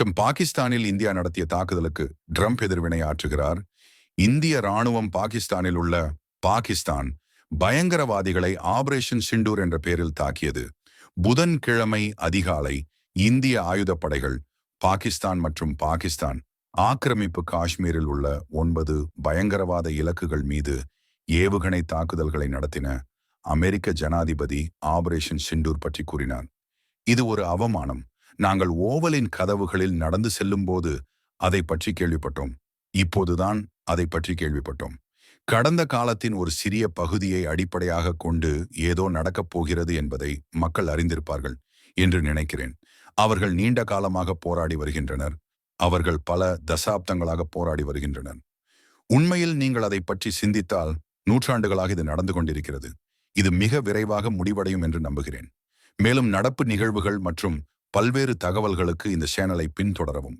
மற்றும் பாகிஸ்தானில் இந்தியா நடத்திய தாக்குதலுக்கு ட்ரம்ப் எதிர்வினை ஆற்றுகிறார். இந்திய ராணுவம் பாகிஸ்தானில் உள்ள பாகிஸ்தான் பயங்கரவாதிகளை ஆபரேஷன் சிண்டூர் என்ற பெயரில் தாக்கியது. புதன்கிழமை அதிகாலை இந்திய ஆயுதப்படைகள் பாகிஸ்தான் மற்றும் பாகிஸ்தான் ஆக்கிரமிப்பு காஷ்மீரில் உள்ள ஒன்பது பயங்கரவாத இலக்குகள் மீது ஏவுகணை தாக்குதல்களை நடத்தின அமெரிக்க ஜனாதிபதி ஆபரேஷன் சிண்டூர் பற்றி கூறினார். இது ஒரு அவமானம். நாங்கள் ஓவலின் கதவுகளில் நடந்து செல்லும்போது அதை பற்றி கேள்விப்பட்டோம். இப்போதுதான் அதை பற்றி கேள்விப்பட்டோம். கடந்த காலத்தின் ஒரு சிறிய பகுதியை அடிப்படையாக கொண்டு ஏதோ நடக்கப் போகிறது என்பதை மக்கள் அறிந்திருப்பார்கள் என்று நினைக்கிறேன். அவர்கள் நீண்ட காலமாக போராடி வருகின்றனர். அவர்கள் பல தசாப்தங்களாக போராடி வருகின்றனர். உண்மையில் நீங்கள் அதை பற்றி சிந்தித்தால் நூற்றாண்டுகளாக இது நடந்து கொண்டிருக்கிறது. இது மிக விரைவாக முடிவடையும் என்று நம்புகிறேன். மேலும் நடப்பு நிகழ்வுகள் மற்றும் பல்வேறு தகவல்களுக்கு இந்த சேனலை பின்தொடரவும்.